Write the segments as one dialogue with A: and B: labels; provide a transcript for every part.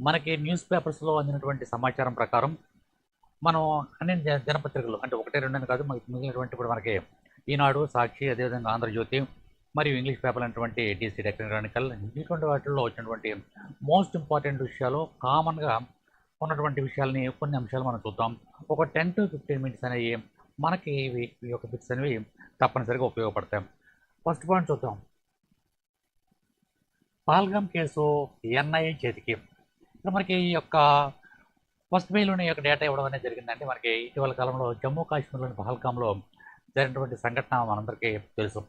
A: మనకి న్యూస్ పేపర్స్లో అందినటువంటి సమాచారం ప్రకారం మనం అన్ని దిన- దినపత్రికలు అంటే ఒకటే రెండని కాదు మనకి మిగిలినటువంటి ఇప్పుడు మనకి ఈనాడు సాక్షి అదేవిధంగా ఆంధ్రజ్యోతి మరియు ఇంగ్లీష్ పేపర్ అనేటువంటి డీసీ టెక్నికల్ ఇటువంటి వాటిల్లో వచ్చినటువంటి మోస్ట్ ఇంపార్టెంట్ విషయాలు కామన్గా ఉన్నటువంటి విషయాలని కొన్ని అంశాలు మనం చూద్దాం. ఒక టెన్ టు ఫిఫ్టీన్ మినిట్స్ అనేవి మనకి ఇవి ఈ యొక్క బిట్స్ అనేవి తప్పనిసరిగా ఉపయోగపడతాయి. ఫస్ట్ పాయింట్ చూద్దాం. పాల్గమ్ కేసు ఎన్ఐఏ చేతికి. ఇక్కడ మనకి ఈ యొక్క ఫస్ట్ మెయిల్లోని యొక్క డేటా ఇవ్వడం అనేది జరిగిందంటే మనకి ఇటీవల కాలంలో జమ్మూ కాశ్మీర్లోని పహల్గామ్లో జరిగినటువంటి సంఘటన మనందరికీ తెలుసు.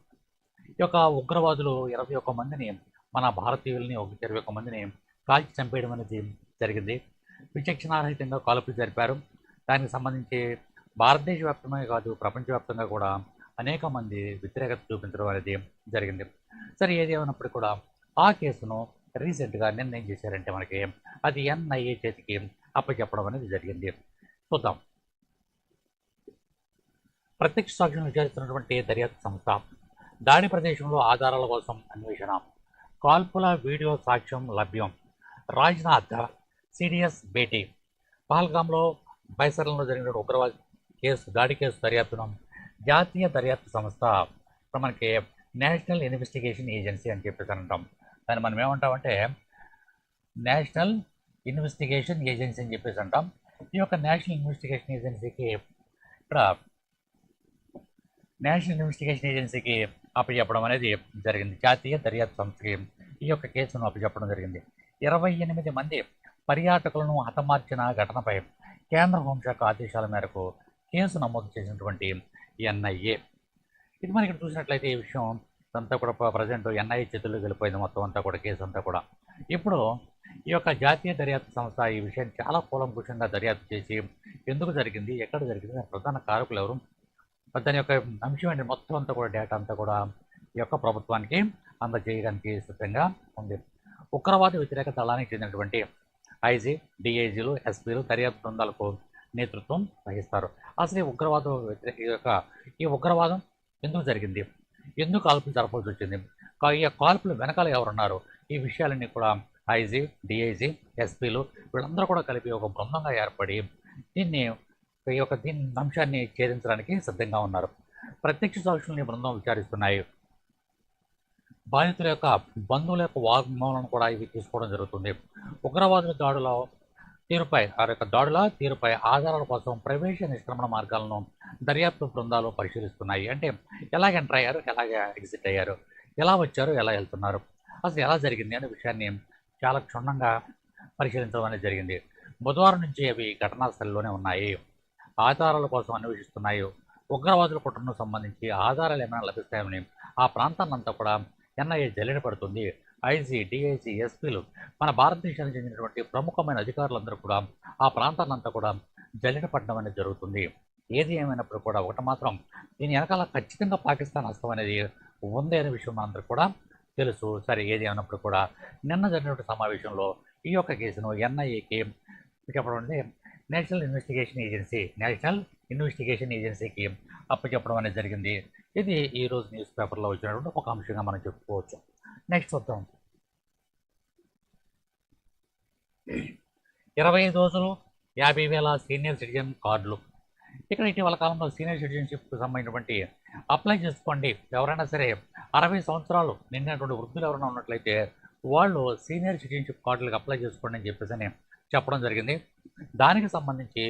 A: ఈ యొక్క ఉగ్రవాదులు ఇరవై ఒక్క మందిని మన భారతీయుల్ని ఒక ఇరవై ఒక్క మందిని కాల్చి చంపేయడం అనేది జరిగింది. విచక్షణారహితంగా కాల్పులు జరిపారు. దానికి సంబంధించి భారతదేశ వ్యాప్తమే కాదు ప్రపంచవ్యాప్తంగా కూడా అనేక మంది వ్యతిరేకత చూపించడం అనేది జరిగింది. సరే ఏది కూడా ఆ కేసును రీసెంట్గా నిర్ణయం చేశారంటే మనకి అది ఎన్ఐఏ చేతికి అప్పచెప్పడం అనేది జరిగింది. చూద్దాం. ప్రత్యక్ష సాక్ష్యం విచారిస్తున్నటువంటి దర్యాప్తు సంస్థ దాడి ప్రదేశంలో ఆధారాల కోసం అన్వేషణ కాల్పుల వీడియో సాక్ష్యం లభ్యం. రాజ్నాథ్ సిడిఎస్ భేటీ. పహల్గాంలో బైసర్లలో జరిగిన ఉగ్రవాద కేసు దాడి కేసు దర్యాప్తును జాతీయ దర్యాప్తు సంస్థ ఇప్పుడు మనకి నేషనల్ ఇన్వెస్టిగేషన్ ఏజెన్సీ అని చెప్పేసి అంటాం. దాన్ని మనం ఏమంటామంటే నేషనల్ ఇన్వెస్టిగేషన్ ఏజెన్సీ అని చెప్పేసి అంటాం. ఈ యొక్క నేషనల్ ఇన్వెస్టిగేషన్ ఏజెన్సీకి ఇక్కడ నేషనల్ ఇన్వెస్టిగేషన్ ఏజెన్సీకి అప్పచెప్పడం అనేది జరిగింది. జాతీయ దర్యాప్తు సంస్థకి ఈ యొక్క కేసును అప్పచెప్పడం జరిగింది. ఇరవై ఎనిమిది మంది పర్యాటకులను హతమార్చిన ఘటనపై కేంద్ర హోంశాఖ ఆదేశాల మేరకు కేసు నమోదు చేసినటువంటి ఎన్ఐఏ. ఇది మనం ఇక్కడ చూసినట్లయితే ఈ విషయం అంతా కూడా ప్రజెంట్ ఎన్ఐ చేతుల్లో వెళ్ళిపోయింది మొత్తం అంతా కూడా కేసు అంతా కూడా. ఇప్పుడు ఈ యొక్క జాతీయ దర్యాప్తు సంస్థ ఈ విషయాన్ని చాలా కూలంకుషంగా దర్యాప్తు చేసి ఎందుకు జరిగింది ఎక్కడ జరిగింది ప్రధాన కారకులు ఎవరు? దాని యొక్క అంశం ఏంటి? మొత్తం అంతా కూడా డేటా అంతా కూడా ఈ యొక్క ప్రభుత్వానికి అందజేయడానికి సిద్ధంగా ఉంది. ఉగ్రవాద వ్యతిరేక దళానికి చెందినటువంటి ఐజీ డిఐజీలు ఎస్పీలు దర్యాప్తు బృందాలకు నేతృత్వం వహిస్తారు. అసలు ఈ ఉగ్రవాద వ్యతిరేక ఈ యొక్క ఈ ఉగ్రవాదం ఎందుకు జరిగింది? ఎందుకు కాల్పులు జరపాల్సి వచ్చింది? కా- ఈ కాల్పులు వెనకాల ఎవరున్నారు? ఈ విషయాలన్నీ కూడా ఐజీ డిఐజీ ఎస్పీలు వీళ్ళందరూ కూడా కలిపి ఒక బృందంగా ఏర్పడి దీన్ని ఈ యొక్క దీని అంశాన్ని ఛేదించడానికి సిద్ధంగా ఉన్నారు. ప్రత్యక్ష సాక్షుల్ని బృందం విచారిస్తున్నాయి. బాధితుల యొక్క బంధువుల యొక్క వాగ్మూలను కూడా ఇవి తీసుకోవడం జరుగుతుంది. ఉగ్రవాదుల దాడుల తీరుపై ఆ యొక్క దాడుల తీరుపై ఆధారాల కోసం ప్రవేశ నిష్క్రమణ మార్గాలను దర్యాప్తు బృందాలు పరిశీలిస్తున్నాయి. అంటే ఎలాగ ఎంటర్ అయ్యారు? ఎలాగ ఎగ్జిట్ అయ్యారు? ఎలా వచ్చారు? ఎలా వెళ్తున్నారు? అసలు ఎలా జరిగింది అనే విషయాన్ని చాలా క్షుణ్ణంగా పరిశీలించడం అనేది జరిగింది. బుధవారం నుంచి అవి ఘటనా స్థలిలోనే ఉన్నాయి. ఆధారాల కోసం అన్వేషిస్తున్నాయి. ఉగ్రవాదుల కుట్రను సంబంధించి ఆధారాలు ఏమైనా లభిస్తాయని ఆ ప్రాంతాన్నంతా కూడా ఎన్ఐఏ జల్లెడ పడుతుంది. ఐజీ డిఐజీ ఎస్పీలు మన భారతదేశానికి చెందినటువంటి ప్రముఖమైన అధికారులందరూ కూడా ఆ ప్రాంతాన్నంతా కూడా జల్లెడ పడడం అనేది జరుగుతుంది. ఏది ఏమైనప్పుడు కూడా ఒకటి మాత్రం దీని వెనకాల ఖచ్చితంగా పాకిస్తాన్ హస్తం అనేది ఉంది అనే విషయం మనందరూ కూడా తెలుసు. సరే ఏది ఏమైనప్పుడు కూడా నిన్న జరిగినటువంటి సమావేశంలో ఈ యొక్క కేసును ఎన్ఐఏకి చెప్పడం national investigation agency national investigation ఏజెన్సీకి అప్పచెప్పడం అనేది జరిగింది. ఇది ఈరోజు న్యూస్ పేపర్లో వచ్చినటువంటి ఒక అంశంగా మనం చెప్పుకోవచ్చు. నెక్స్ట్ చూద్దాం. ఇరవై ఐదు రోజులు యాభై వేల సీనియర్ సిటిజన్ కార్డులు. ఇక్కడ ఇటీవల కాలంలో సీనియర్ సిటిజన్షిప్కి సంబంధించినటువంటి అప్లై చేసుకోండి. ఎవరైనా సరే అరవై సంవత్సరాలు నిండినటువంటి వృద్ధులు ఎవరైనా ఉన్నట్లయితే వాళ్ళు సీనియర్ సిటిజన్షిప్ కార్డులకు అప్లై చేసుకోండి అని చెప్పేసి అని చెప్పడం జరిగింది. దానికి సంబంధించి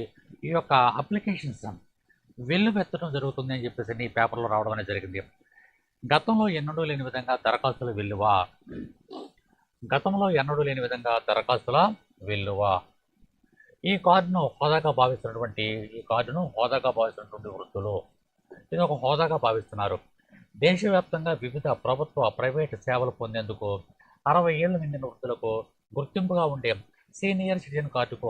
A: ఈ యొక్క అప్లికేషన్స్ వెల్లువెత్తడం జరుగుతుంది అని చెప్పేసి ఈ పేపర్లో రావడం అనేది జరిగింది. గతంలో ఎన్నడూ లేని విధంగా దరఖాస్తుల వెల్లువ గతంలో ఎన్నడూ లేని విధంగా దరఖాస్తుల వెల్లువ ఈ కార్డును హోదాగా భావిస్తున్నటువంటి ఈ కార్డును హోదాగా భావిస్తున్నటువంటి వృత్తులు. ఇది ఒక హోదాగా భావిస్తున్నారు. దేశవ్యాప్తంగా వివిధ ప్రభుత్వ ప్రైవేటు సేవలు పొందేందుకు అరవై ఏళ్ళు నిండిన వృత్తులకు గుర్తింపుగా ఉండే సీనియర్ సిటిజన్ కార్డుకు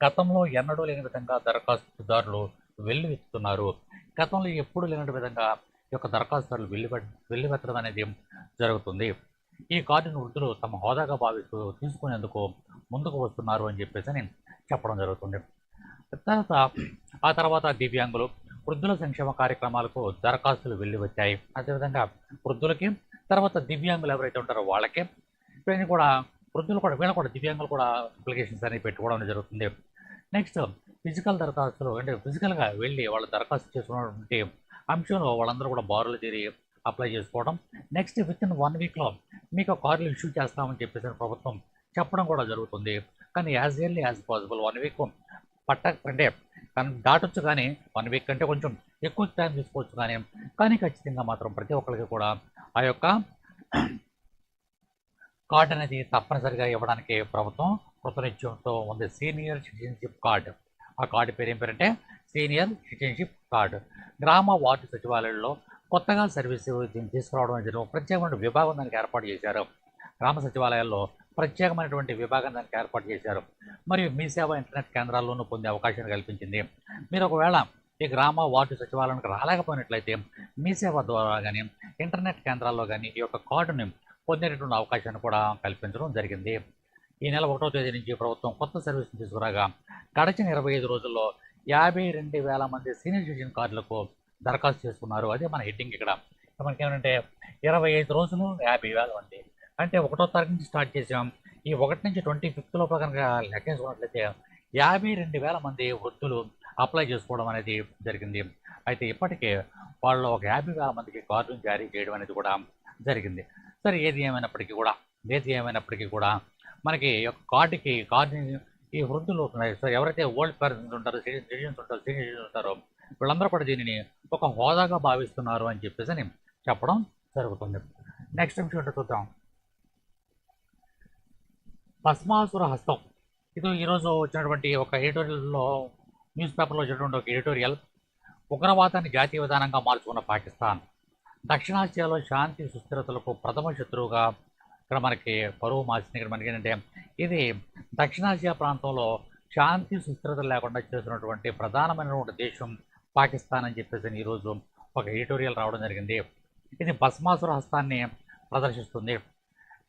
A: గతంలో ఎన్నడూ లేని విధంగా దరఖాస్తుదారులు వెల్లువిస్తున్నారు గతంలో ఎప్పుడు లేని విధంగా యొక్క దరఖాస్తుదారులు వెల్లు వెల్లువెత్తడం అనేది జరుగుతుంది. ఈ కార్డును వృద్ధులు తమ హోదాగా భావిస్తూ తీసుకునేందుకు ముందుకు వస్తున్నారు అని చెప్పేసి అని చెప్పడం జరుగుతుంది. తర్వాత ఆ తర్వాత దివ్యాంగులు వృద్ధుల సంక్షేమ కార్యక్రమాలకు దరఖాస్తులు వెళ్ళి వచ్చాయి. అదేవిధంగా వృద్ధులకి తర్వాత దివ్యాంగులు ఎవరైతే ఉంటారో వాళ్ళకి వీళ్ళని కూడా వృద్ధులు కూడా వీళ్ళు కూడా దివ్యాంగులు కూడా అప్లికేషన్స్ అనేవి పెట్టుకోవడం జరుగుతుంది. నెక్స్ట్ ఫిజికల్ దరఖాస్తులు అంటే ఫిజికల్గా వెళ్ళి వాళ్ళు దరఖాస్తు చేసుకున్నటువంటి అంశంలో వాళ్ళందరూ కూడా బారులు తీరి అప్లై చేసుకోవడం. నెక్స్ట్ విత్ ఇన్ వన్ వీక్లో మీకు కార్లు ఇష్యూ చేస్తామని చెప్పేసి ప్రభుత్వం చెప్పడం కూడా జరుగుతుంది. కానీ as early as possible one week పట్ట అంటే దాటొచ్చు కానీ వన్ వీక్ కంటే కొంచెం ఎక్కువ టైం తీసుకోవచ్చు కానీ కానీ ఖచ్చితంగా మాత్రం ప్రతి ఒక్కరికి కూడా ఆ యొక్క కార్డ్ అనేది తప్పనిసరిగా ఇవ్వడానికి ప్రభుత్వం కృతనిశ్చయంతో ఉంది. Senior citizenship card. ఆ కార్డు పేరు ఏం పేరంటే సీనియర్ సిటిజన్షిప్ కార్డు. గ్రామ వార్డు సచివాలయంలో కొత్తగా సర్వీస్ తీసుకురావడం జరిగిన ప్రత్యేకమైన విభాగం దానికి ఏర్పాటు చేశారు. గ్రామ సచివాలయాల్లో ప్రత్యేకమైనటువంటి విభాగం దానికి ఏర్పాటు చేశారు. మరియు మీ సేవ ఇంటర్నెట్ కేంద్రాల్లోనూ పొందే అవకాశాన్ని కల్పించింది. మీరు ఒకవేళ ఈ గ్రామ వార్డు సచివాలయానికి రాలేకపోయినట్లయితే మీ సేవ ద్వారా కానీ ఇంటర్నెట్ కేంద్రాల్లో కానీ ఈ యొక్క కార్డుని పొందేటటువంటి అవకాశాన్ని కూడా కల్పించడం జరిగింది. ఈ నెల ఒకటో తేదీ నుంచి ప్రభుత్వం కొత్త సర్వీస్ని తీసుకురాగా గడిచిన ఇరవై ఐదు రోజుల్లో యాభై రెండు వేల మంది సీనియర్ సిటిజన్ కార్డులకు దరఖాస్తు చేసుకున్నారు. అదే మన హెడ్డింగ్ ఇక్కడ. మనకి ఏమంటే ఇరవై ఐదు రోజులు యాభై వేల మంది అంటే ఒకటో తారీఖు నుంచి స్టార్ట్ చేసాం ఈ ఒకటి నుంచి ట్వంటీ ఫిఫ్త్ లోపల కనుక లెక్కించుకున్నట్లయితే యాభై రెండు వేల మంది వృద్ధులు అప్లై చేసుకోవడం అనేది జరిగింది. అయితే ఇప్పటికే వాళ్ళు ఒక యాభై వేల మందికి కార్డును జారీ చేయడం అనేది కూడా జరిగింది. సరే ఏది ఏమైనప్పటికీ కూడా ఏది ఏమైనప్పటికీ కూడా మనకి ఈ యొక్క కార్డుకి కార్డుని ఈ వృద్ధులు సార్ ఎవరైతే ఓల్డ్ పర్సన్స్ ఉంటారో సీనియర్ సిటిజన్స్ ఉంటారో సీనియర్ సిటిజన్స్ ఉంటారో వీళ్ళందరూ కూడా దీనిని ఒక హోదాగా భావిస్తున్నారు అని చెప్పేసి అని చెప్పడం జరుగుతుంది. నెక్స్ట్ విషయం చూద్దాం. భస్మాసుర హస్తం. ఇది ఈరోజు వచ్చినటువంటి ఒక ఎడిటోరియల్లో న్యూస్ పేపర్లో వచ్చినటువంటి ఒక ఎడిటోరియల్ ఉగ్రవాదాన్ని జాతీయ విధానంగా మార్చుకున్న పాకిస్తాన్. దక్షిణాసియాలో శాంతి సుస్థిరతలకు ప్రథమ శత్రువుగా ఇక్కడ మనకి పరువు మార్చింది ఇక్కడ మనకి ఏంటంటే ఇది దక్షిణాసియా ప్రాంతంలో శాంతి సుస్థిరత లేకుండా చేస్తున్నటువంటి ప్రధానమైనటువంటి దేశం పాకిస్తాన్ అని చెప్పేసి ఈరోజు ఒక ఎడిటోరియల్ రావడం జరిగింది. ఇది భస్మాసుర హస్తాన్ని ప్రదర్శిస్తుంది.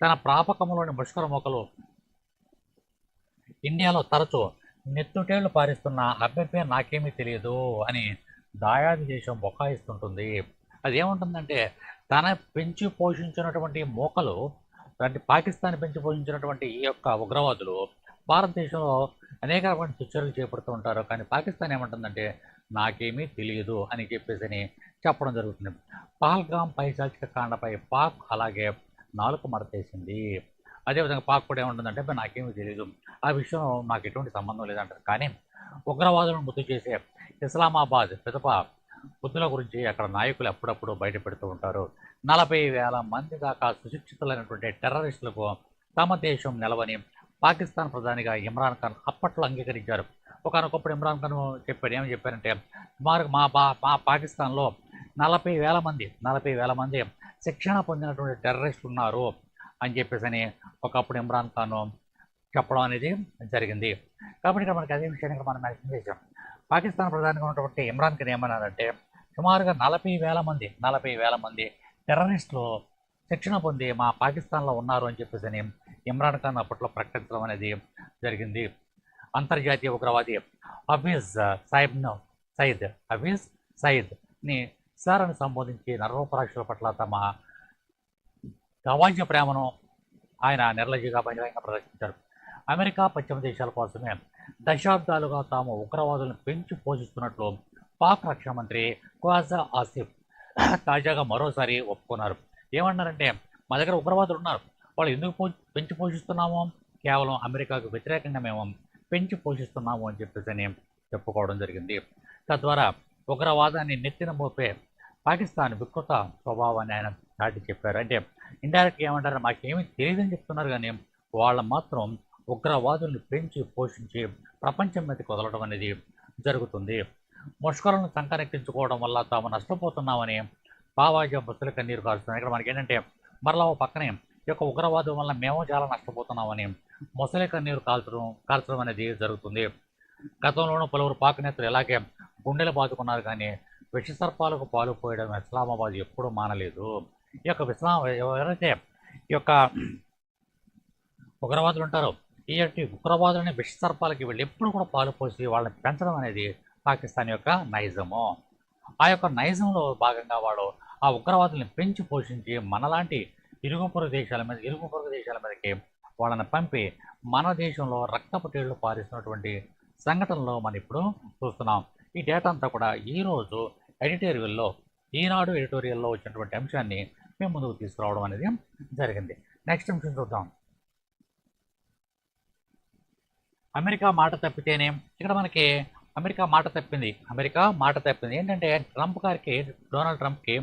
A: తన ప్రాపకంలోని ముష్కర మొక్కలు ఇండియాలో తరచూ నెత్తుటేళ్ళు పారిస్తున్న అభ్యర్థి నాకేమీ తెలియదు అని దాయాది దేశం బొకాయిస్తుంటుంది. అది ఏముంటుందంటే తన పెంచి పోషించినటువంటి మోకలు అంటే పాకిస్తాన్ పెంచి పోషించినటువంటి ఈ యొక్క ఉగ్రవాదులు భారతదేశంలో అనేక రకమైన చర్చలు చేపడుతూ ఉంటారు. కానీ పాకిస్తాన్ ఏమంటుందంటే నాకేమీ తెలియదు అని చెప్పేసి అని చెప్పడం జరుగుతుంది. పహల్గాం పైశాచిక కాండపై పాక్ అలాగే నాలుగు మడతేసింది. అదేవిధంగా పాక్ కూడా ఏముంటుందంటే నాకేమీ తెలియదు ఆ విషయం నాకు ఎటువంటి సంబంధం లేదంటారు. కానీ ఉగ్రవాదులను మృతి చేసే ఇస్లామాబాద్ పిదప బుద్ధుల గురించి అక్కడ నాయకులు అప్పుడప్పుడు బయటపెడుతూ ఉంటారు. నలభై వేల మంది దాకా సుశిక్షితులైనటువంటి టెర్రరిస్టులకు తమ దేశం నిలవని పాకిస్తాన్ ప్రధానిగా ఇమ్రాన్ ఖాన్ అప్పట్లో అంగీకరించారు. ఒకనొకప్పుడు ఇమ్రాన్ ఖాన్ చెప్పాడు ఏమని చెప్పారంటే సుమారు మా పా మా పాకిస్తాన్లో నలభై వేల మంది నలభై వేల మంది శిక్షణ పొందినటువంటి టెర్రరిస్టులు ఉన్నారు అని చెప్పేసి అని ఒకప్పుడు ఇమ్రాన్ ఖాన్ చెప్పడం అనేది జరిగింది. కాబట్టి ఇక్కడ మనకి అదే విషయాన్ని ఇక్కడ మనం మెన్షన్ చేశాం. పాకిస్తాన్ ప్రధానిగా ఉన్నటువంటి ఇమ్రాన్ ఖాన్ ఏమన్నారంటే సుమారుగా నలభై వేల మంది నలభై వేల మంది టెర్రరిస్టులు శిక్షణ పొంది మా పాకిస్తాన్లో ఉన్నారు అని చెప్పేసి అని ఇమ్రాన్ ఖాన్ అప్పట్లో ప్రకటించడం అనేది జరిగింది. అంతర్జాతీయ ఉగ్రవాది హఫీజ్ సాయిబ్ను సయీద్ హఫీజ్ సయీద్ని సార్ అని సంబోధించి నరరూపరాక్షుల పట్ల తమ గవాజ్య ప్రేమను ఆయన నిర్లజ్జగా బహిరంగ ప్రదర్శించారు. అమెరికా పశ్చిమ దేశాల కోసమే దశాబ్దాలుగా తాము ఉగ్రవాదులను పెంచి పోషిస్తున్నట్లు పాక్ రక్షణ మంత్రి క్వాజా ఆసిఫ్ తాజాగా మరోసారి ఒప్పుకున్నారు. ఏమన్నారంటే మా దగ్గర ఉగ్రవాదులు ఉన్నారు. వాళ్ళు ఎందుకు పో పెంచి పోషిస్తున్నాము? కేవలం అమెరికాకు వ్యతిరేకంగా మేము పెంచి పోషిస్తున్నాము అని చెప్పేసి అని చెప్పుకోవడం జరిగింది. తద్వారా ఉగ్రవాదాన్ని నెత్తిన మోపే పాకిస్తాన్ వికృత స్వభావాన్ని ఆయన దాటి చెప్పారు. అంటే ఇండైరెక్ట్గా ఏమంటారు? మాకేమీ తెలియదని చెప్తున్నారు కానీ వాళ్ళు మాత్రం ఉగ్రవాదుల్ని పెంచి పోషించి ప్రపంచం మీదకి వదలడం అనేది జరుగుతుంది. ముష్కరులను సంకరెక్కించుకోవడం వల్ల తాము నష్టపోతున్నామని బావాజీ బస్సులు కన్నీరు కారుస్తున్నాయి ఇక్కడ మనకి ఏంటంటే మరలా ఓ పక్కనే ఈ యొక్క ఉగ్రవాదం వల్ల మేము చాలా నష్టపోతున్నామని మొసలి కన్నీరు కాల్చడం కాల్చడం అనేది జరుగుతుంది. గతంలోనూ పలువురు పాక్ నేతలు ఇలాగే గుండెలు బాదుకున్నారు కానీ విషసర్పాలకు పాలు పోయడం ఇస్లామాబాద్ ఎప్పుడూ మానలేదు. ఈ యొక్క ఇస్లాం ఎవరైతే ఈ యొక్క ఉగ్రవాదులు ఉంటారో ఈ ఉగ్రవాదులని విషసర్పాలకి వీళ్ళు ఎప్పుడు కూడా పాలు పోసి వాళ్ళని పెంచడం అనేది పాకిస్తాన్ యొక్క నైజము. ఆ యొక్క నైజంలో భాగంగా వాడు ఆ ఉగ్రవాదుల్ని పెంచి పోషించి మనలాంటి ఇరుగు పొరుగు దేశాల మీద ఇరుగు పొరుగు దేశాల మీదకి వాళ్ళని పంపి మన దేశంలో రక్తపు నీళ్ళు పారిస్తున్నటువంటి సంఘటనలో మనం ఇప్పుడు చూస్తున్నాం. ఈ డేటా అంతా కూడా ఈరోజు ఎడిటోరియల్లో ఈనాడు ఎడిటోరియల్లో వచ్చినటువంటి అంశాన్ని మేము ముందుకు తీసుకురావడం అనేది జరిగింది. నెక్స్ట్ అంశం చూద్దాం. అమెరికా మాట తప్పితేనే ఇక్కడ మనకి అమెరికా మాట తప్పింది. అమెరికా మాట తప్పింది. ఏంటంటే ట్రంప్ గారికి డొనాల్డ్ ట్రంప్కి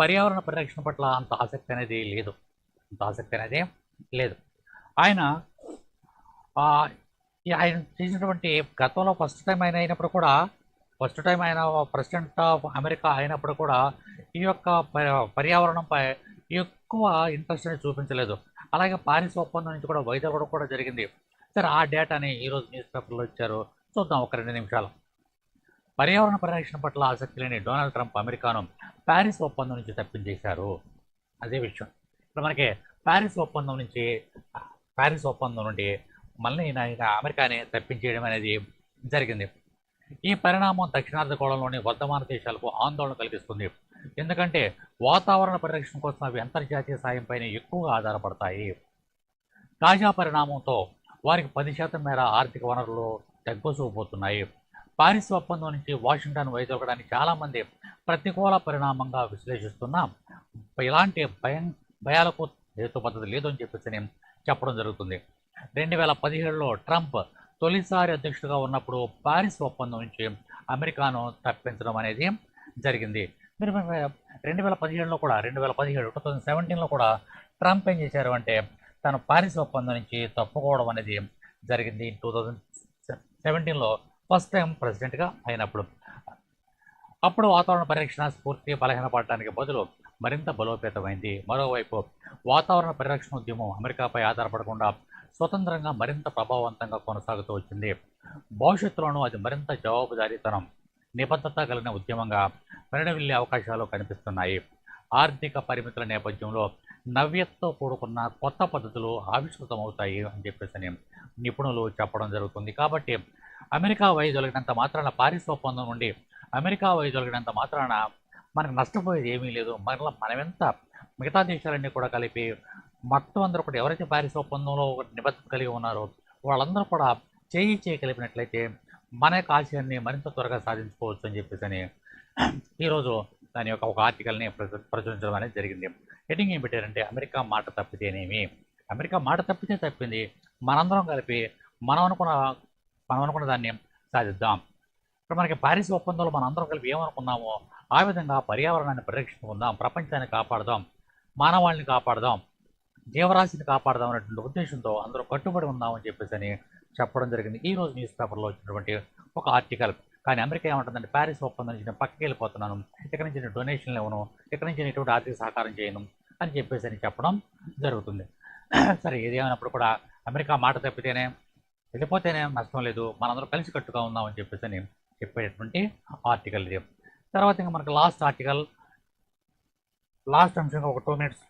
A: పర్యావరణ పరిరక్షణ పట్ల అంత ఆసక్తి అనేది లేదు. అంత ఆసక్తి అనేది లేదు. ఆయన ఈ ఆయన చేసినటువంటి గతంలో ఫస్ట్ టైం ఆయన అయినప్పుడు కూడా ఫస్ట్ టైం ఆయన ప్రెసిడెంట్ ఆఫ్ అమెరికా అయినప్పుడు కూడా ఈ యొక్క పర్యావరణంపై ఎక్కువ ఇంట్రెస్ట్ అనేది చూపించలేదు. అలాగే పారిస్ ఒప్పందం నుంచి కూడా వైదొలగడం కూడా జరిగింది. సరే ఆ డేటాని ఈరోజు న్యూస్ పేపర్లో ఇచ్చారు. చూద్దాం ఒక రెండు నిమిషాలు. పర్యావరణ పరిరక్షణ పట్ల ఆసక్తి లేని డొనాల్డ్ ట్రంప్ అమెరికాను ప్యారిస్ ఒప్పందం నుంచి తప్పించేశారు. అదే విషయం. ఇప్పుడు మనకి ప్యారిస్ ఒప్పందం నుంచి ప్యారిస్ ఒప్పందం నుండి మళ్ళీ అమెరికాని తప్పించేయడం అనేది జరిగింది. ఈ పరిణామం దక్షిణార్ధగోళంలోని వర్ధమాన దేశాలకు ఆందోళన కలిగిస్తుంది. ఎందుకంటే వాతావరణ పరిరక్షణ కోసం అవి అంతర్జాతీయ సాయంపైనే ఎక్కువగా ఆధారపడతాయి. తాజా పరిణామంతో వారికి పది శాతం మేర ఆర్థిక వనరులు తగ్గుసూపోతున్నాయి పారిస్ ఒప్పందం నుంచి వాషింగ్టన్ వైదొలగడానికి చాలామంది ప్రతికూల పరిణామంగా విశ్లేషిస్తున్నా ఇలాంటి భయం భయాలకు హేతుబద్ధత లేదు అని చెప్పేసి నేను చెప్పడం జరుగుతుంది. రెండు వేల పదిహేడులో ట్రంప్ తొలిసారి అధ్యక్షుడిగా ఉన్నప్పుడు పారిస్ ఒప్పందం నుంచి అమెరికాను తప్పించడం అనేది జరిగింది. మీరు రెండు వేల పదిహేడులో కూడా రెండు వేల పదిహేడు టూ థౌజండ్ సెవెంటీన్లో కూడా ట్రంప్ ఏం చేశారు అంటే తను పారిస్ ఒప్పందం నుంచి తప్పుకోవడం అనేది జరిగింది టూ థౌజండ్ సెవెంటీన్లో ఫస్ట్ టైం ప్రెసిడెంట్గా అయినప్పుడు. అప్పుడు వాతావరణ పరిరక్షణ స్ఫూర్తి బలహీనపడటానికి బదులు మరింత బలోపేతమైంది. మరోవైపు వాతావరణ పరిరక్షణ ఉద్యమం అమెరికాపై ఆధారపడకుండా స్వతంత్రంగా మరింత ప్రభావవంతంగా కొనసాగుతూ వచ్చింది. భవిష్యత్తులోనూ అది మరింత జవాబుదారీతనం నిబద్ధత కలిగిన ఉద్యమంగా పరిణమిల్లే అవకాశాలు కనిపిస్తున్నాయి. ఆర్థిక పరిమితుల నేపథ్యంలో నవ్యతతో కూడుకున్న కొత్త పద్ధతులు ఆవిష్కృతమవుతాయి అని చెప్పేసి అని నిపుణులు చెప్పడం జరుగుతుంది. కాబట్టి అమెరికా వైదొలిగినంత మాత్రాన పారిస్ ఒప్పందం నుండి అమెరికా వైదొలిగినంత మాత్రాన మనకు నష్టపోయేది ఏమీ లేదు. మరలా మనమెంత మిగతా దేశాలన్నీ కూడా కలిపి మొత్తం అందరూ కూడా ఎవరైతే పారిస్ ఒప్పందంలో ఒక నిబద్ధత కలిగి ఉన్నారో వాళ్ళందరూ కూడా చేయి చేయి కలిపినట్లయితే మన యొక్క ఆశయాన్ని మరింత త్వరగా సాధించుకోవచ్చు అని చెప్పేసి అని ఈరోజు దాని యొక్క ఒక ఆర్టికల్ని ప్రచు- ప్రచురించడం అనేది జరిగింది. హెడ్డింగ్ ఏం పెట్టారంటే అమెరికా మాట తప్పితేనేమి అమెరికా మాట తప్పితే తప్పింది. మనందరం కలిపి మనం అనుకున్న మనం అనుకున్న దాన్ని సాధిద్దాం. ఇప్పుడు మనకి పారిస్ ఒప్పందంలో మనం అందరం కలిపి ఏమనుకున్నామో ఆ విధంగా పర్యావరణాన్ని పరిరక్షించుకుందాం ప్రపంచాన్ని కాపాడదాం మానవాళిని కాపాడదాం జీవరాశిని కాపాడదాం అనేటువంటి ఉద్దేశంతో అందరూ కట్టుబడి ఉందామని చెప్పేసి అని చెప్పడం జరిగింది. ఈ రోజు న్యూస్ పేపర్లో వచ్చినటువంటి ఒక ఆర్టికల్. కానీ అమెరికా ఏమంటుందంటే ప్యారిస్ ఒప్పందం నుంచి నేను పక్కకి వెళ్ళిపోతున్నాను. ఇక్కడ నుంచి నేను డొనేషన్లు ఇవ్వను. ఇక్కడ నుంచి నేను ఎటువంటి ఆర్థిక సహకారం చేయను. అని చెప్పేసి అని చెప్పడం జరుగుతుంది. సరే ఏదేమైనప్పుడు కూడా అమెరికా మాట తప్పితేనే వెళ్ళిపోతేనే నష్టం లేదు. మనందరం కలిసి కట్టుగా ఉందామని చెప్పేసి అని చెప్పేటటువంటి ఆర్టికల్ ఇది. తర్వాత ఇంకా మనకు లాస్ట్ ఆర్టికల్. లాస్ట్ అంశంగా ఒక టూ మినిట్స్.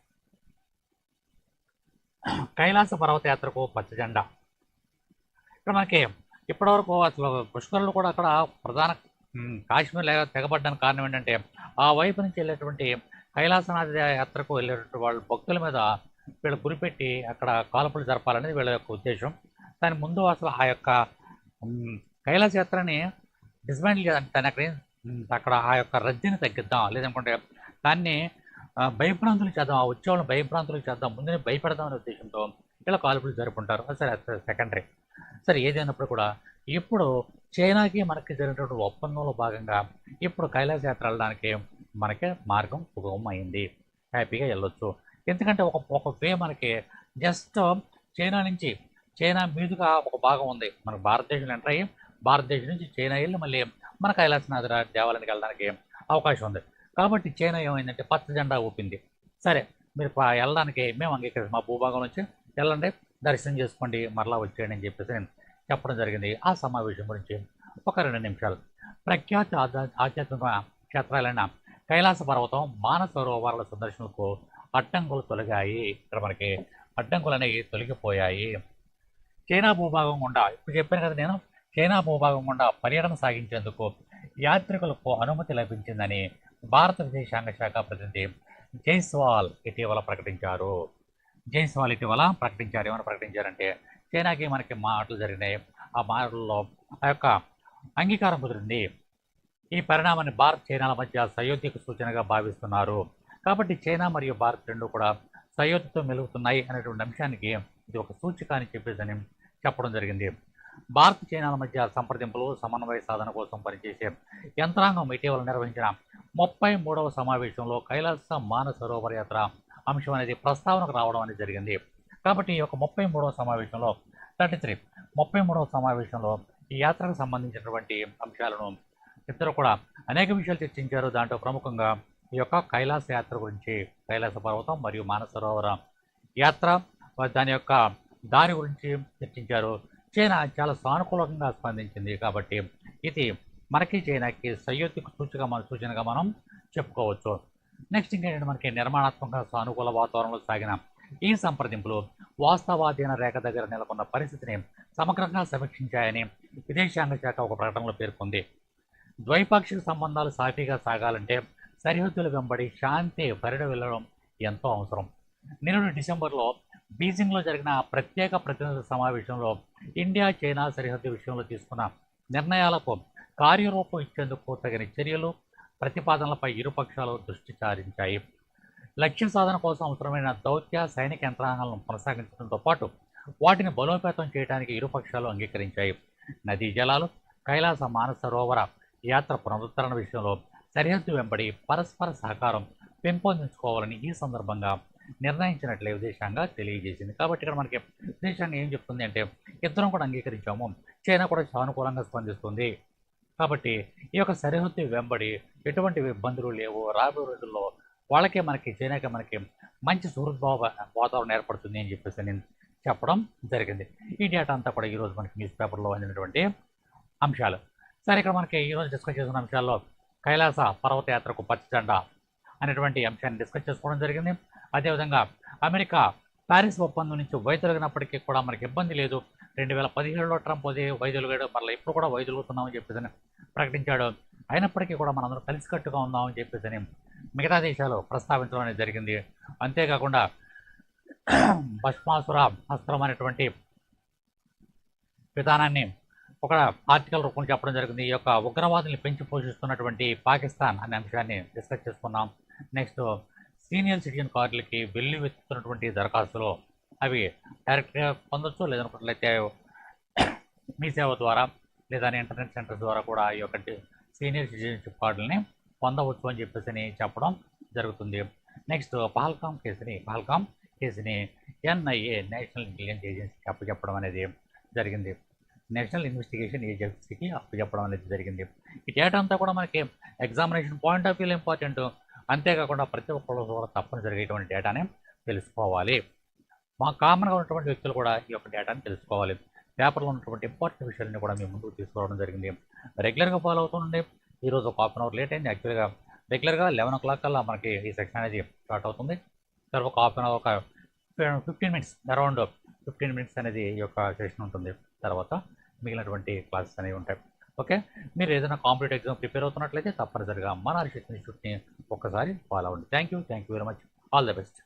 A: కైలాస పర్వతయాత్రకు పచ్చజెండా. ఇక్కడ మనకి ఇప్పటివరకు అసలు పుష్కరులు కూడా అక్కడ ప్రధాన కాశ్మీర్ లేక తెగబడ్డానికి కారణం ఏంటంటే ఆ వైపు నుంచి వెళ్ళేటువంటి కైలాసనాథ యాత్రకు వెళ్ళేటువంటి వాళ్ళ భక్తుల మీద వీళ్ళు గురిపెట్టి అక్కడ కాల్పులు జరపాలనేది వీళ్ళ యొక్క ఉద్దేశం. దాని ముందు అసలు ఆ యొక్క కైలాస యాత్రని డిస్మాండిల్ చేయాలి దాన్ని అక్కడ అక్కడ ఆ యొక్క రద్దీని తగ్గిద్దాం. లేదనుకుంటే దాన్ని భయభ్రాంతులు చేద్దాం ఆ వచ్చేవాళ్ళని భయభ్రాంతులు చేద్దాం ముందే భయపెడదాం అనే ఉద్దేశంతో ఇలా కాల్పులు జరుపుకుంటారు. సరే సెకండరీ. సరే ఏదైనప్పుడు కూడా ఇప్పుడు చైనాకి మనకి జరిగినటువంటి ఒప్పందంలో భాగంగా ఇప్పుడు కైలాస యాత్ర వెళ్ళడానికి మనకి మార్గం సుగమం అయింది హ్యాపీగా వెళ్ళొచ్చు. ఎందుకంటే ఒక ఒక వే మనకి జస్ట్ చైనా నుంచి చైనా మీదుగా ఒక భాగం ఉంది. మనకు భారతదేశంలో ఎంటర్ అయ్యి భారతదేశం నుంచి చైనా వెళ్ళి మళ్ళీ మన కైలాసనాథ దేవాలయానికి వెళ్ళడానికి అవకాశం ఉంది. కాబట్టి చైనా ఏమైందంటే పచ్చ జెండా ఊపింది. సరే మీరు వెళ్ళడానికి మేము అంగీకరిస్తాం. మా భూభాగం నుంచి వెళ్ళండి. దర్శనం చేసుకోండి మరలా వచ్చేయండి అని చెప్పేసి చెప్పడం జరిగింది. ఆ సమావేశం గురించి ఒక రెండు నిమిషాలు. ప్రఖ్యాత ఆధ్యాత్మిక క్షేత్రాలైన కైలాస పర్వతం మానస సరోవరాల సందర్శనకు అడ్డంకులు తొలగాయి. ఇక్కడ మనకి అడ్డంకులు అనేవి తొలగిపోయాయి. చైనా భూభాగం గుండా ఇప్పుడు చెప్పాను కదా నేను చైనా భూభాగం గుండా పర్యటన సాగించేందుకు యాత్రికులకు అనుమతి లభించిందని భారత విదేశాంగ శాఖ ప్రతినిధి జైస్వాల్ ఇటీవల ప్రకటించారు. జైన్స్ వాళ్ళు ఇటీవల ప్రకటించారు. ఏమైనా ప్రకటించారంటే చైనాకి మనకి మాటలు జరిగినాయి. ఆ మాటల్లో ఆ యొక్క అంగీకారం కుదిరింది. ఈ పరిణామాన్ని భారత్ చైనాల మధ్య సయోధ్యకు సూచనగా భావిస్తున్నారు. కాబట్టి చైనా మరియు భారత్ రెండు కూడా సయోధ్యతో మెలుగుతున్నాయి అనేటువంటి అంశానికి ఇది ఒక సూచిక అని చెప్పేసి చెప్పడం జరిగింది. భారత్ చైనాల మధ్య సంప్రదింపులు సమన్వయ సాధన కోసం పనిచేసే యంత్రాంగం ఇటీవల నిర్వహించిన ముప్పై మూడవ సమావేశంలో కైలాస మానసరోవర యాత్ర అంశం అనేది ప్రస్తావనకు రావడం అనేది జరిగింది. కాబట్టి ఈ యొక్క ముప్పై మూడవ సమావేశంలో థర్టీ త్రీ ముప్పై మూడవ సమావేశంలో ఈ యాత్రకు సంబంధించినటువంటి అంశాలను ఇద్దరు కూడా అనేక విషయాలు చర్చించారు. దాంట్లో ప్రముఖంగా ఈ యొక్క కైలాస యాత్ర గురించి కైలాస పర్వతం మరియు మానసరోవర యాత్ర దాని యొక్క దాని గురించి చర్చించారు. చైనా చాలా సానుకూలంగా స్పందించింది కాబట్టి ఇది మనకి చైనాకి సయోధిక సూచిక మన సూచనగా మనం చెప్పుకోవచ్చు. నెక్స్ట్ ఇంకేంటంటే మనకి నిర్మాణాత్మక సానుకూల వాతావరణంలో సాగిన ఈ సంప్రదింపులు వాస్తవాధీన రేఖ దగ్గర నెలకొన్న పరిస్థితిని సమగ్రంగా సమీక్షించాయని విదేశాంగ శాఖ ఒక ప్రకటనలో పేర్కొంది. ద్వైపాక్షిక సంబంధాలు సాఫీగా సాగాలంటే సరిహద్దుల వెంబడి శాంతి పరిడ వెళ్ళడం ఎంతో అవసరం. నిన్న డిసెంబర్లో బీజింగ్లో జరిగిన ప్రత్యేక ప్రతినిధుల సమావేశంలో ఇండియా చైనా సరిహద్దు విషయంలో తీసుకున్న నిర్ణయాలకు కార్యరూపం ఇచ్చేందుకు తగిన చర్యలు ప్రతిపాదనలపై ఇరుపక్షాలు దృష్టి సారించాయి. లక్ష్య సాధన కోసం అవసరమైన దౌత్య సైనిక యంత్రాంగాలను కొనసాగించడంతో పాటు వాటిని బలోపేతం చేయడానికి ఇరుపక్షాలు అంగీకరించాయి. నదీ జలాలు కైలాస మానసరోవర యాత్ర పునరుద్ధరణ విషయంలో సరిహద్దు వెంబడి పరస్పర సహకారం పెంపొందించుకోవాలని ఈ సందర్భంగా నిర్ణయించినట్లే విదేశాంగ తెలియజేసింది. కాబట్టి ఇక్కడ మనకి విదేశాంగం ఏం చెప్తుంది అంటే ఇద్దరం కూడా అంగీకరించాము. చైనా కూడా సానుకూలంగా స్పందిస్తుంది. కాబట్టి ఈ యొక్క సరిహద్దు వెంబడి ఎటువంటి ఇబ్బందులు లేవు. రాబోయే రోజుల్లో వాళ్ళకే మనకి చైనాకే మనకి మంచి సుహృద్భావ వాతావరణం ఏర్పడుతుంది అని చెప్పేసి నేను చెప్పడం జరిగింది. ఈ డేటా అంతా కూడా ఈరోజు మనకి న్యూస్ పేపర్లో అందినటువంటి అంశాలు. సరే ఇక్కడ మనకి ఈరోజు డిస్కస్ చేసిన అంశాల్లో కైలాస పర్వతయాత్రకు పచ్చజెండా అనేటువంటి అంశాన్ని డిస్కస్ చేసుకోవడం జరిగింది. అదేవిధంగా అమెరికా ప్యారిస్ ఒప్పందం నుంచి వైదొలిగినప్పటికీ కూడా మనకి ఇబ్బంది లేదు. రెండు వేల పదిహేడులో ట్రంప్ అది వైదొలిగాడు మళ్ళీ ఇప్పుడు కూడా వైదొలుగుతున్నామని చెప్పేసి ప్రకటించాడు. అయినప్పటికీ కూడా మనందరం కలిసికట్టుగా ఉందామని చెప్పేసి మిగతా దేశాలు ప్రస్తావించడం అనేది జరిగింది. అంతేకాకుండా భస్మాసుర అస్త్రం అనేటువంటి విధానాన్ని ఒక ఆర్టికల్ రూపంలో చెప్పడం జరిగింది. ఈ యొక్క ఉగ్రవాదుల్ని పెంచి పోషిస్తున్నటువంటి పాకిస్తాన్ అనే అంశాన్ని డిస్కస్ చేసుకున్నాం నెక్స్ట్ సీనియర్ సిటిజన్ కార్డులకి వెళ్ళి వెతుకుతున్నటువంటి దరఖాస్తులు అవి డైరెక్ట్గా పొందొచ్చు లేదనుకున్నట్లయితే మీ సేవ ద్వారా లేదా ఇంటర్నెట్ సెంటర్ ద్వారా కూడా ఈ యొక్క సీనియర్ సిటిజన్షిప్ కార్డులని పొందవచ్చు అని చెప్పేసి చెప్పడం జరుగుతుంది. నెక్స్ట్ పహల్కామ్ కేసుని పహల్కామ్ కేసుని ఎన్ఐఏ నేషనల్ ఇంటెలిజెన్స్ ఏజెన్సీకి అప్పచెప్పడం అనేది జరిగింది. నేషనల్ ఇన్వెస్టిగేషన్ ఏజెన్సీకి అప్పచెప్పడం అనేది జరిగింది. ఈ డేటా అంతా కూడా మనకి ఎగ్జామినేషన్ పాయింట్ ఆఫ్ వ్యూలో ఇంపార్టెంట్. అంతేకాకుండా ప్రతి ఒక్కరు కూడా తప్పనిసరిగేటువంటి డేటాని తెలుసుకోవాలి. మా కామన్గా ఉన్నటువంటి వ్యక్తులు కూడా ఈ యొక్క డేటాని తెలుసుకోవాలి. పేపర్లో ఉన్నటువంటి ఇంపార్టెంట్ విషయాలన్నీ కూడా మేము ముందుకు తీసుకురావడం జరిగింది. రెగ్యులర్గా ఫాలో అవుతుండే ఈరోజు ఒక హాఫ్ అన్ అవర్ లేట్ అయింది. యాక్చువల్గా రెగ్యులర్గా లెవెన్ ఓ క్లాక్ కల్లా మనకి ఈ సెక్షన్ అనేది స్టార్ట్ అవుతుంది. తర్వాత ఒక హాఫ్ అన్ అవర్ ఒక fifteen minutes around fifteen minutes అనేది ఈ యొక్క సెషన్ ఉంటుంది. తర్వాత మిగిలినటువంటి క్లాసెస్ అనేవి ఉంటాయి. ఓకే? మీరు ఏదైనా కాంపిటేటివ్ ఎగ్జామ్ ప్రిపేర్ అవుతున్నట్లయితే తప్పనిసరిగా మన హర్షిత్ ఇన్స్టిట్యూట్ని ఒక్కసారి ఫాలో అవ్వండి. Thank you thank you very much. All the best.